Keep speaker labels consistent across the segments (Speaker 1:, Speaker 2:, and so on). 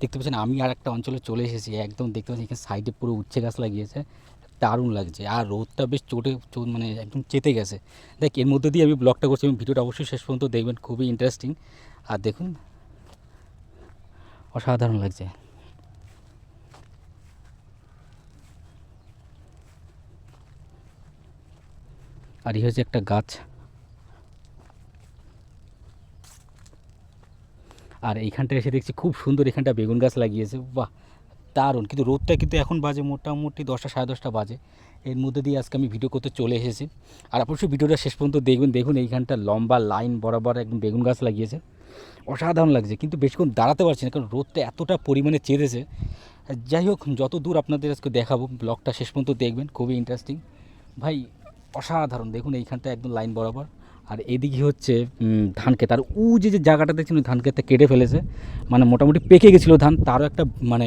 Speaker 1: দেখতে পাচ্ছেন, আমি আর একটা অঞ্চলে চলে এসেছি, একদম দেখতে পাচ্ছি এখানে সাইডে পুরো উচ্ছে গাছ লাগিয়েছে, দারুণ লাগছে, আর রোদটা বেশ চোটে মানে একদম চেতে গেছে। দেখ, এর মধ্যে দিয়ে আমি ব্লগটা করছি এবং ভিডিওটা অবশ্যই শেষ পর্যন্ত দেখবেন, খুবই ইন্টারেস্টিং আর দেখুন, অসাধারণ লাগছে। আর এই হচ্ছে একটা গাছ। আর এইখানটা এসে দেখছি খুব সুন্দর এখানটা বেগুন গাছ লাগিয়েছে। বাহ! দারুণ। কিন্তু রোদটা কিন্তু এখন বাজে, মোটামুটি দশটা, সাড়ে দশটা বাজে। এর মধ্যে দিয়ে আজকে আমি ভিডিও করতে চলে এসেছি। আর অবশ্যই ভিডিওটা শেষ পর্যন্ত দেখবেন। দেখুন এইখানটা লম্বা লাইন বরাবর একদম বেগুন গাছ লাগিয়েছে। অসাধারণ লাগছে। কিন্তু বেশিক্ষণ দাঁড়াতে পারছি না, কারণ রোদটা এতটা পরিমাণে চেয়েছে যাই হোক, যত দূর আপনাদের আজকে দেখাবো ব্লগটা শেষ পর্যন্ত দেখবেন। খুবই ইন্টারেস্টিং ভাই, অসাধারণ। দেখুন এইখানটা একদম লাইন বরাবর। আর এদিকে হচ্ছে ধান ক্ষেত আর উ যে যে জায়গাটা দেখছেন ধান ক্ষেতটা কেটে ফেলেছে। মানে মোটামুটি পেকে গেছিল ধান। তারও একটা মানে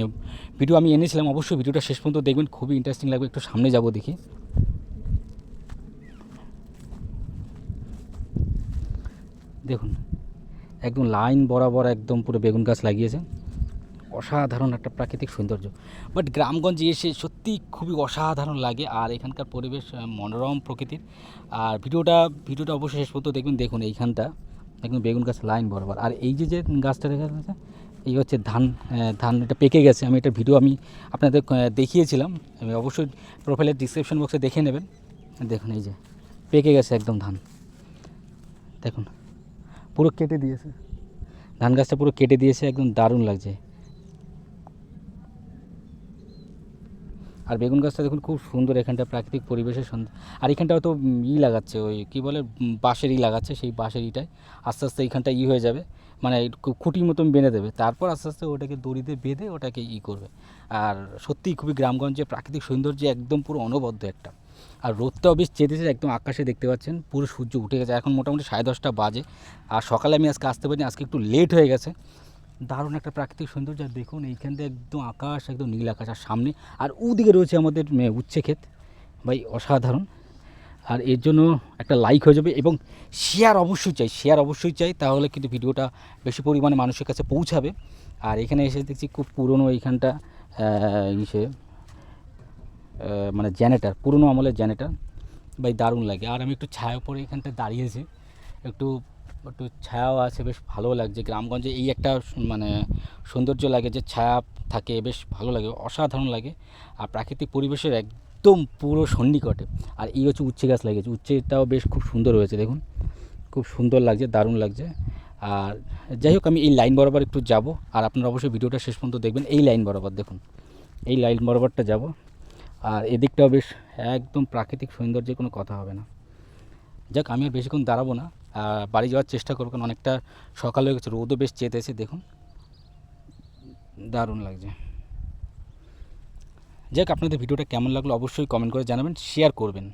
Speaker 1: ভিডিও আমি এনেছিলাম, অবশ্যই ভিডিওটা শেষ পর্যন্ত দেখবেন। খুবই ইন্টারেস্টিং লাগবে, একটু সামনে যাব দেখি। দেখুন, একদম লাইন বরাবর একদম পুরো বেগুন গাছ লাগিয়েছে। অসাধারণ একটা প্রাকৃতিক সৌন্দর্য। বাট গ্রামগঞ্জে এসে সত্যি খুবই অসাধারণ লাগে আর এখানকার পরিবেশ মনোরম প্রকৃতির। আর ভিডিওটা ভিডিওটা অবশ্যই শেষ পর্যন্ত দেখবেন। দেখুন এইখানটা, দেখুন বেগুন গাছ লাইন বরাবর। আর এই যে যে গাছটা দেখা যাচ্ছে, এই হচ্ছে ধান ধান এটা পেকে গেছে। আমি এটা ভিডিও আমি আপনাদের দেখিয়েছিলাম। আমি অবশ্যই প্রোফাইলের ডিসক্রিপশন বক্সে দেখে নেবেন। দেখুন এই যে, পেকে গেছে একদম ধান। দেখুন, পুরো কেটে দিয়েছে। ধান গাছটা পুরো কেটে দিয়েছে। একদম দারুণ লাগছে। আর বেগুন গাছটা দেখুন খুব সুন্দর, এখানটা প্রাকৃতিক পরিবেশের সুন্দর আর এখানটাও তো ই লাগাচ্ছে ওই, কী বলে বাঁশের ই লাগাচ্ছে, সেই বাঁশের ইটায়। আস্তে আস্তে এইখানটা ই হয়ে যাবে মানে খুঁটির মতন বেঁধে দেবে। তারপর আস্তে আস্তে ওটাকে দড়িতে বেঁধে ওটাকে ই করবে। আর সত্যিই খুবই গ্রামগঞ্জে প্রাকৃতিক সৌন্দর্য একদম পুরো অনবদ্য একটা। আর রোদটাও বেশ চেতেছে একদম আকাশে দেখতে পাচ্ছেন, পুরো সূর্য উঠে গেছে। এখন মোটামুটি সাড়ে দশটা বাজে। আর সকালে আমি আজকে আসতে পারিনি, আজকে একটু লেট হয়ে গেছে। দারুণ একটা প্রাকৃতিক সৌন্দর্য। আর দেখুন, এইখান থেকে একদম আকাশ, একদম নীল আকাশ, আর সামনে, আর ওদিকে রয়েছে আমাদের উচ্ছে ক্ষেত। ভাই, অসাধারণ। আর এর জন্য একটা লাইক হয়ে যাবে এবং শেয়ার অবশ্যই চাই শেয়ার অবশ্যই চাই, তাহলে কিন্তু ভিডিওটা বেশি পরিমাণে মানুষের কাছে পৌঁছাবে। আর এখানে এসে দেখছি খুব পুরনো এইখানটা ইসে মানে জেনেটার পুরনো আমলের জেনেটার ভাই, দারুণ লাগে। আর আমি একটু ছায়া পরে এখানটা দাঁড়িয়েছি। একটু একটু ছায়াও আছে, বেশ ভালো লাগছে। গ্রামগঞ্জে এই একটা মানে সৌন্দর্য লাগে যে ছায়া থাকে, বেশ ভালো লাগে, অসাধারণ লাগে। আর প্রাকৃতিক পরিবেশের একদম পুরো সন্নিকটে। আর এই হচ্ছে উচ্ছে গাছ লাগিয়েছে, উচ্ছেটাও বেশ খুব সুন্দর হয়েছে, দেখুন। খুব সুন্দর লাগছে, দারুণ লাগছে। আর যাই হোক, আমি এই লাইন বরাবর একটু যাব, আর আপনারা অবশ্যই ভিডিওটা শেষ পর্যন্ত দেখবেন। এই লাইন বরাবর, দেখুন। এই লাইন বরাবরটা যাব। আর এদিকটাও বেশ একদম প্রাকৃতিক সৌন্দর্যের কোনো কথা হবে না। যাক, আমি আর বেশিক্ষণ দাঁড়াবো না। বাড়ি যাওয়ার চেষ্টা করব, কারণ অনেকটা সকাল হয়ে গেছে, রোদও বেশ চেতেছে, দেখুন। দারুণ লাগছে। যাক, আপনাদের ভিডিওটা কেমন লাগল অবশ্যই কমেন্ট করে জানাবেন শেয়ার করবেন।